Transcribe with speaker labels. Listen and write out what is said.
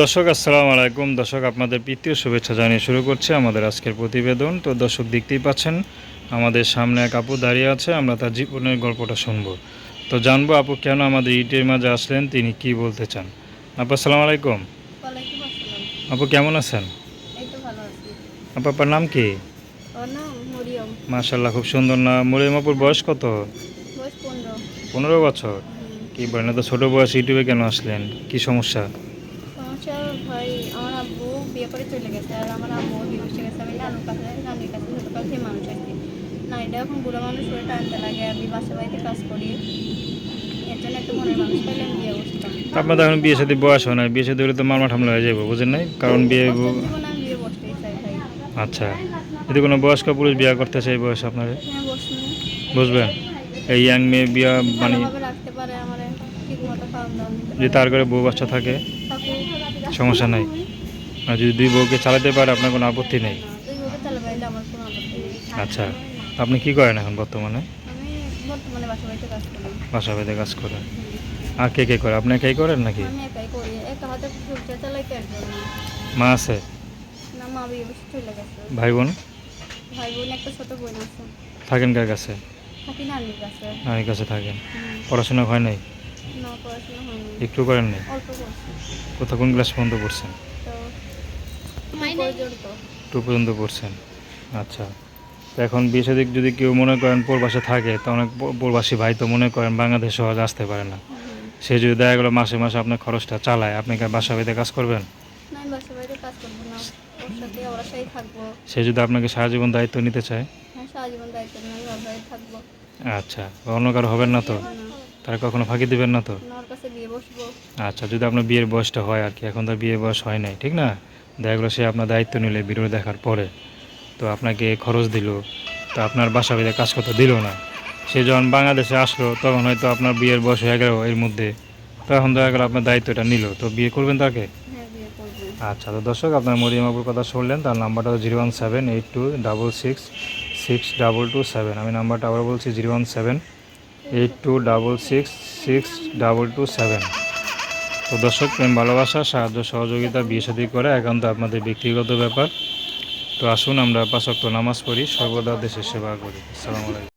Speaker 1: দর্শক আসসালামু আলাইকুম। দর্শক আপনাদের প্রীতীয় শুভেচ্ছা জানিয়ে শুরু করছি আমাদের আজকের প্রতিবেদন। তো দর্শক দেখতেই পাচ্ছেন আমাদের সামনে এক আপু দাঁড়িয়ে আছে আমরা তার জীবনের গল্পটা শুনব। তো জানব আপু কেন আমাদের ইটের মাঝে আসলেন তিনি কি বলতে চান? আপু আসসালামু আলাইকুম। আপু কেমন আছেন? আপু আপনার নাম কি? মাশাল্লাহ খুব সুন্দর না মরিয়ম আপুর বয়স কত?
Speaker 2: পনেরো।
Speaker 1: বছর। কি বলেন তো ছোটো বয়স ইউটিউবে কেন আসলেন? কি সমস্যা?
Speaker 2: সমস্যা ভাই আমার আব্বু বিয়ে করে চলে গেছে আর আমার আম্মু ডিভোর্সে গেছে। আমি নানুর কাছে নানির কাছে ছোটোকাল থেকে মানুষ নানিটা এখন বুড়ো মানুষ হয়ে টানতে লাগে আমি বাসা বাড়িতে কাজ করি। এর জন্য একটু মনের মানুষ পাইলে আমি বিয়ে বসতাম
Speaker 1: আপনাদের এখন বিয়ে সাথে বয়স হয় না বিয়ে সাথে হলে তো মারমা ঠামলা হয়ে যাব বুঝেন নাই? কারণ বিয়ে
Speaker 2: বিয়ে
Speaker 1: আচ্ছা যদি কোনো বয়স্ক পুরুষ বিয়ে করতে চাই বয়স আপনার?
Speaker 2: হ্যাঁ
Speaker 1: বুঝবেন এই ইয়াং মেয়ে বিয়া মানে যদি তার ঘরে বউ বাচ্চা থাকে? সমস্যা নাই। আর যদি দুই বউকে চালাতে পারে আপনার কোনো আপত্তি নেই? আচ্ছা আপনি কি করেন এখন বর্তমানে?
Speaker 2: বাসা বাড়িতে কাজ
Speaker 1: করেন। আর কে কে করে আপনি একাই করেন নাকি? মা আছে? ভাই বোন? থাকেন কার কাছে?
Speaker 2: নানির কাছে।
Speaker 1: থাকেন। পড়াশোনা হয় নাই? একটু করেন নাই?
Speaker 2: অল্প
Speaker 1: কোথাও কোন ক্লাস পর্যন্ত পড়ছেন? টু পর্যন্ত। পড়ছেন। আচ্ছা। তো এখন বিয়ে সাদিক যদি কেউ মনে করেন প্রবাসে থাকে তো অনেক প্রবাসী ভাই তো মনে করেন বাংলাদেশ সহজে আসতে পারে না। সে যদি দেখা গেলো মাসে মাসে আপনার খরচটা চালায় আপনি কি আর বাসা বাড়িতে কাজ করবেন?
Speaker 2: না আমি বাসা বাড়িতে কাজ করব না। ওর সাথে ওর সাথে থাকব।
Speaker 1: সে যদি আপনাকে সারা জীবন দায়িত্ব নিতে চায়?
Speaker 2: হ্যাঁ
Speaker 1: আচ্ছা। অন্য কারও হবেন না তো? তারা কখনো ফাঁকি দিবেন না তো? আচ্ছা যদি আপনার বিয়ের বয়সটা হয় আর কি এখন তার বিয়ের বয়স হয় নাই ঠিক না? দেখা গেলো সে আপনার দায়িত্ব নিলে ভিডিও দেখার পরে। তো আপনাকে খরচ দিল তো আপনার বাসা বেঁধে কাজ করতে দিল না। সে যখন বাংলাদেশে আসলো তখন হয়তো আপনার বিয়ের বয়স হয়ে গেল এর মধ্যে। তখন দেখা গেলো আপনার দায়িত্বটা নিল তো বিয়ে করবেন তাকে?
Speaker 2: হ্যাঁ
Speaker 1: আচ্ছা তো দর্শক আপনার মরিয়ম আপুর কথা শুনলেন তার নাম্বারটা zero one seven eight two double six six double two seven. আমি নাম্বারটা আবার বলছি zero one seven eight two double six six double two seven তো দর্শক, প্রেম, ভালোবাসা, সাহায্য, সহযোগিতা, বিয়ে সাদী করে একান্ত আপনাদের ব্যক্তিগত ব্যাপার। তো আসুন আমরা পাঁচক্ত নামাজ পড়ি, সর্বদা দেশের সেবা করি। আসসালামু আলাইকুম।